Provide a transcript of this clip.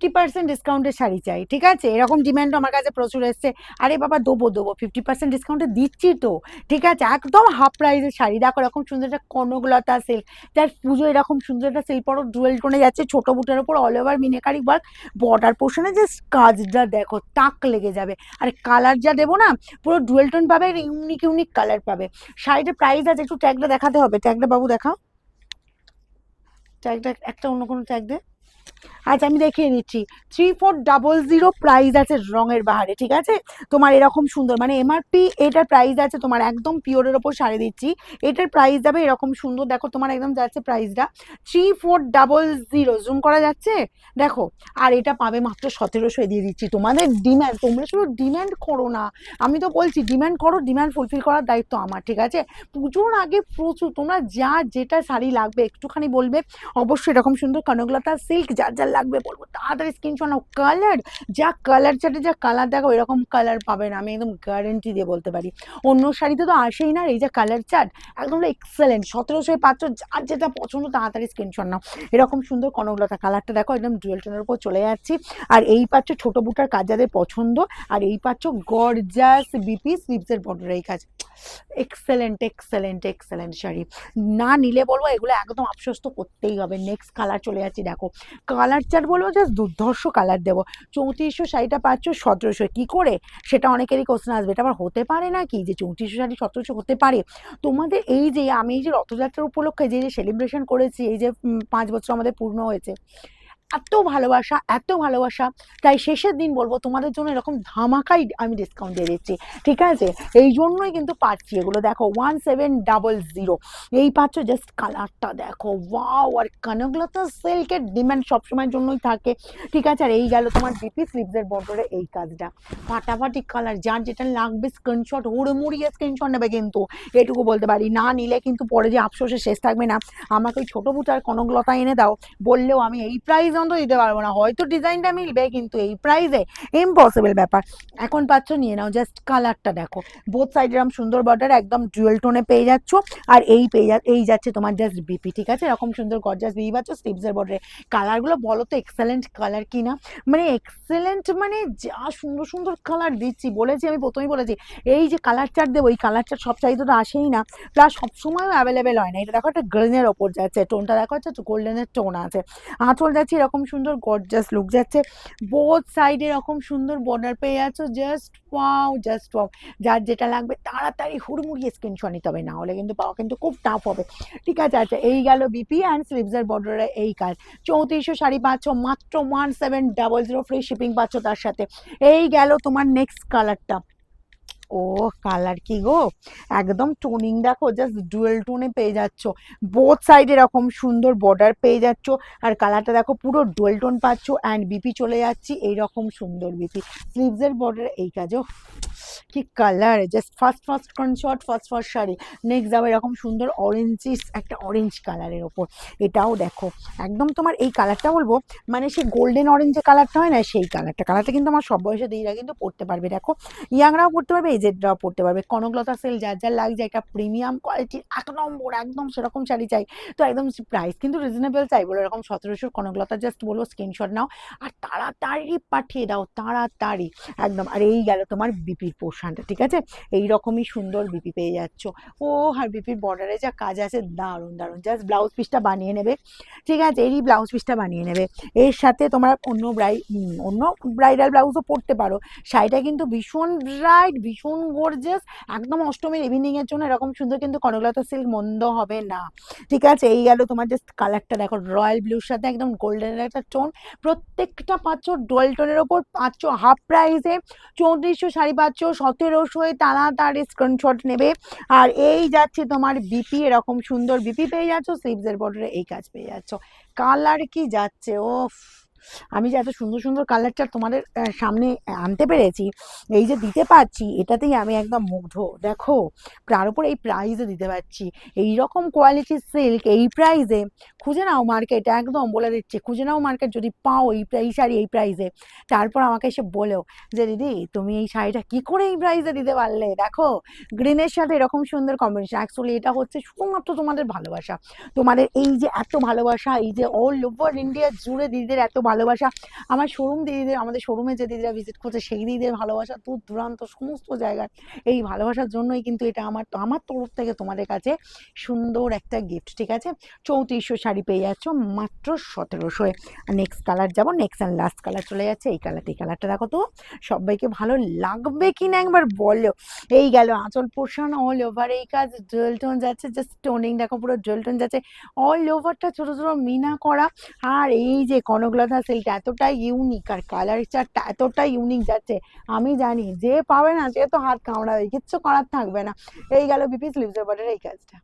Fifty percent ডিসকাউন্টের শাড়ি চাই, ঠিক আছে? এরকম ডিমান্ড আমার কাছে প্রচুর এসছে। আরে বাবা, দেবো দেবো। ফিফটি পার্সেন্ট ডিসকাউন্টে দিচ্ছি তো, ঠিক আছে? একদম হাফ প্রাইসের শাড়ি। দেখো, এরকম সুন্দর একটা কনকলতা সিল্ক যার পুজো এরকম সুন্দর একটা সিল্ক পরো ডুয়েল টোনে যাচ্ছে, ছোটো বুটের ওপর all over meenakari work border পোর্শনে যে কাজটা দেখো, তাক লেগে যাবে। আর কালার যা দেবো না, পুরো ডুয়েল টোন পাবে ইউনিক ইউনিক কালার পাবে। শাড়িটার প্রাইস আছে, একটু ট্যাগটা দেখাতে হবে। ট্যাগটা বাবু দেখাও। ট্যাগটা একটা অন্য কোনো ট্যাগ দে। আচ্ছা আমি দেখিয়ে দিচ্ছি। Three four double zero price আছে রঙের বাহারে, ঠিক আছে? তোমার এরকম সুন্দর মানে এমআরপি এটার প্রাইস আছে তোমার একদম পিওরের ওপর শাড়ি দিচ্ছি। এটার প্রাইস যাবে এরকম সুন্দর, দেখো তোমার একদম যাচ্ছে প্রাইসটা three four double zero zoom করা যাচ্ছে? দেখো, আর এটা পাবে মাত্র সতেরোশো দিয়ে দিচ্ছি। তোমাদের ডিম্যান্ড তোমরা শুধু ডিম্যান্ড করো না। আমি তো বলছি ডিম্যান্ড করো ডিম্যান্ড ফুলফিল করার দায়িত্ব আমার, ঠিক আছে? পুজোর আগে প্রচুর, তোমরা যা, যেটা শাড়ি লাগবে, একটুখানি বলবে। অবশ্যই এরকম সুন্দর কনকলতা সিল্ক যার লাগবে বলব। তাড়াতাড়ি স্ক্রিনশট নাও। কালার যা কালার চাটে যা কালার দেখো, এরকম কালার পাবে না আমি একদম গ্যারেন্টি দিয়ে বলতে পারি। অন্য শাড়িতে তো আসেই না, এই যে কালার চার্ট একদম এক্সেলেন্ট সতেরোশো পাঁচশো যার যেটা পছন্দ, তাড়াতাড়ি স্ক্রিনশট নাও। এরকম সুন্দর কনকলতা কালারটা দেখো, একদম জুয়েল টোনের উপর চলে যাচ্ছি। আর এই পাচ্ছ ছোট বুটার কাজ যাদের পছন্দ, আর এই পাচ্ছ গর্জাস বিপি স্লিপসের বর্ডার এই কাজ। Excellent excellent excellent sari. না নিলে বলব, এগুলো একদম আফসোস তো করতেই হবে। নেক্সট কালার চলে যাচ্ছি, দেখো। কালার চার বলব জাস্ট দুর্ধর্ষ কালার দেবো। চৌত্রিশশো শাড়িটা পাচ্ছ, সতেরোশো। কী করে? সেটা অনেকেরই কোশ্চেন আসবে। এটা আবার হতে পারে না কি যে চৌত্রিশশো শাড়ি সতেরোশো হতে পারে? তোমাদের এই যে, আমি এই যে রথযাত্রার উপলক্ষে যে যে সেলিব্রেশন করেছি, এই যে পাঁচ বছর আমাদের পূর্ণ হয়েছে এত ভালোবাসা এত ভালোবাসা। তাই শেষের দিন বলব, তোমাদের জন্য এরকম ধামাকাই আমি ডিসকাউন্ট দিয়ে দিচ্ছি, ঠিক আছে? এই জন্যই কিন্তু পাচ্ছি এগুলো। দেখো ওয়ান সেভেন ডাবল জিরো এই পাচ্ছ জাস্ট কালারটা দেখো। ওয়াও আর কনকলতা সিল্কের ডিমান্ড সবসময়ের জন্যই থাকে, ঠিক আছে? আর এই গেল তোমার ডিপি স্লিপসের বর্ডারে এই কাজটা। ফাটাফাটি কালার যার যেটা লাগবে স্ক্রিনশট হুড়ে মুড়িয়ে স্ক্রিনশট নেবে কিন্তু। এটুকু বলতে পারি, না নিলে কিন্তু পরে যে আফসোসে শেষ থাকবে না। আমাকে ওই ছোটো বুটার কনকলতা এনে দাও, বললেও আমি এই প্রাইস অন্তত দিতে পারব না। হয়তো ডিজাইনটা মিলবে, কিন্তু এই প্রাইসে ইম্পসিবল ব্যাপার। এখন পাচ্ছ, নিয়ে নাও জাস্ট কালারটা দেখো। বোথ সাইড এরকম সুন্দর বর্ডার একদম ডুয়েল টোনে পেয়ে যাচ্ছ। আর এই পেয়ে এই যাচ্ছে তোমার জাস্ট বিপি ঠিক আছে? এরকম সুন্দর গর্জাস বিপি পাচ্ছ স্লিপসের বর্ডারে কালারগুলো বলো তো এক্সেলেন্ট কালার কি না মানে এক্সেলেন্ট মানে যা সুন্দর সুন্দর কালার দিচ্ছি, বলেছি আমি, প্রথমেই বলেছি। এই যে কালার চার্ট দেবো, এই কালার চার্ট সব চাইতে তো আসেই না। প্লাস সবসময়ও অ্যাভেলেবেল হয় না। এটা দেখো একটা গ্রিনের ওপর যাচ্ছে টোনটা দেখো হচ্ছে গোল্ডেনের টোন আছে। আঁচল যাচ্ছে এরকম সুন্দর গর্জাস লুক যাচ্ছে। বোথ সাইডে এরকম সুন্দর বর্ডার পেয়ে যাচ্ছ। জাস্ট ওয়াও জাস্ট ওয়াও যার যেটা লাগবে তাড়াতাড়ি হুড়মুড়িয়ে স্ক্রিনশট নিতে হবে। না হলে কিন্তু পাওয়া কিন্তু খুব টাফ হবে। ঠিক আছে আচ্ছা এই গেল বিপি অ্যান্ড স্লিভসের বর্ডারে এই কাজ। চৌত্রিশশো শাড়ি পাচ্ছ, মাত্র one seven double zero free shipping পাচ্ছ তার সাথে। এই গেল তোমার নেক্সট কালারটা ও কালার কি গো? একদম টোনিং দেখো জাস্ট ডুয়েল টোনে পেয়ে যাচ্ছ। বোথ সাইডে এরকম সুন্দর বর্ডার পেয়ে যাচ্ছ। আর কালারটা দেখো, পুরো ডুয়েল টোন পাচ্ছ। অ্যান্ড বিপি চলে যাচ্ছি, এইরকম সুন্দর বিপি স্লিভসের বর্ডার এই কাজও কি colour just first first screenshot first first sari. Next যাবে এরকম সুন্দর অরেঞ্জিস একটা অরেঞ্জ কালারের ওপর। এটাও দেখো। একদম তোমার এই কালারটা বলব মানে সেই গোল্ডেন অরেঞ্জ যে কালারটা হয় না, সেই কালারটা কালারটা কিন্তু আমার সব বয়সে দিদিরা কিন্তু পড়তে পারবে, দেখো। ইয়াংরাও পড়তে পারবে এজেডরাও পড়তে পারবে। কনকলতা সেল যার যার লাগছে একটা প্রিমিয়াম কোয়ালিটির এক নম্বর, একদম সেরকম শাড়ি চাই। তো একদম প্রাইস কিন্তু রিজনেবল চাই বলো এরকম সতেরোশোর কনকলতা জাস্ট বলব স্ক্রিনশট নাও। আর তাড়াতাড়ি পাঠিয়ে দাও, তাড়াতাড়ি, একদম। আর এই গেল তোমার বিপির পোর্শনটা ঠিক আছে? এই রকমই সুন্দর বিপি পেয়ে যাচ্ছ। ও আর বিপির বর্ডারে যা কাজ আছে, দারুণ দারুণ। জাস্ট ব্লাউজ পিসটা বানিয়ে নেবে, ঠিক আছে? এরই ব্লাউজ পিসটা বানিয়ে নেবে। এর সাথে তোমরা অন্য ব্রাই অন্য ব্রাইডাল ব্লাউজও পরতে পারো। শাড়িটা কিন্তু ভীষণ ব্রাইট ভীষণ গর্জিয়াস একদম অষ্টমীর ইভিনিং এর জন্য এরকম সুন্দর কিন্তু কনকলতা সিল্ক মন্দ হবে না। ঠিক আছে? এই গেল তোমার জাস্ট কালারটা দেখো রয়্যাল ব্লুর সাথে একদম গোল্ডেনের একটা টোন প্রত্যেকটা পাচ্ছ ডুয়েল টোনের ওপর পাচ্ছ হাফ প্রাইসে চৌত্রিশশো শাড়ি পাচ্ছ সতেরোশোয় তাড়াতাড়ি স্ক্রিনশট নেবে। আর এই যাচ্ছে তোমার বিপি এরকম সুন্দর বিপি পেয়ে যাচ্ছ স্লিভসের বর্ডারে এই কাজ পেয়ে যাচ্ছ। কালার কি যাচ্ছে? ও আমি যে এত সুন্দর সুন্দর কালারটা তোমাদের সামনে আনতে পেরেছি, এই যে দিতে পারছি, এটাতেই আমি একদম মুগ্ধ। দেখো, তার উপর এই প্রাইসে দিতে পারছি। এই রকম কোয়ালিটির সিল্ক এই প্রাইজে খুঁজে নাও মার্কেট একদম বলে দিচ্ছি, খুঁজে নাও মার্কেট যদি পাও এই এই শাড়ি এই প্রাইজে তারপর আমাকে এসে বলেও যে, দিদি, তুমি এই শাড়িটা কি করে এই প্রাইজে দিতে পারলে? দেখো গ্রিনের সাথে এরকম সুন্দর কম্বিনেশন অ্যাকচুয়ালি এটা হচ্ছে শুধুমাত্র তোমাদের ভালোবাসা। তোমাদের এই যে এত ভালোবাসা, এই যে অল ওভার ইন্ডিয়া জুড়ে দিদিদের এত ভালোবাসা। আমার শোরুম দিদিদের, আমাদের শোরুমে যে দিদিরা ভিজিট করছে, সেই দিদিদের ভালোবাসা দূর দূরান্ত সমস্ত জায়গায়। এই ভালোবাসার জন্যই কিন্তু এটা আমার আমার তরফ থেকে তোমাদের কাছে সুন্দর একটা গিফট ঠিক আছে? চৌত্রিশশো শাড়ি পেয়ে যাচ্ছ মাত্র সতেরোশোয় নেক্সট কালার যাব নেক্সট অ্যান্ড লাস্ট কালার চলে যাচ্ছে, এই কালারটা এই কালারটা দেখো তো, সবাইকে ভালো লাগবে কি না একবার বলো। এই গেল আঁচল পোর্শন অল ওভার এই কাজ জুয়েল টোন যাচ্ছে জাস্ট টোনিং দেখো পুরো জুয়েল টোন যাচ্ছে। অল ওভারটা ছোটো ছোটো মিনা করা। আর এই যে কনকলতা সিল্কটা এতটা ইউনিক আর কালার চারটা এতটা ইউনিক যাচ্ছে। আমি জানি যে পাবে না সে তো হাত কামড়াবে, কিচ্ছু করার থাকবে না। এই গেল বিপি স্লিভস ওভারের এই কাজটা।